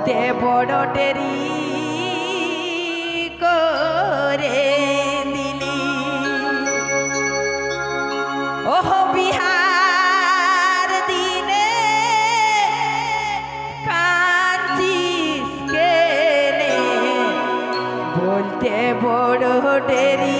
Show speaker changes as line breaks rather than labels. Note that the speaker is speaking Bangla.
বলতে বড় টেরি করে দিলি। ওহ বিহার দিনে কাঁচিস কেনে? বলতে বড় টেরি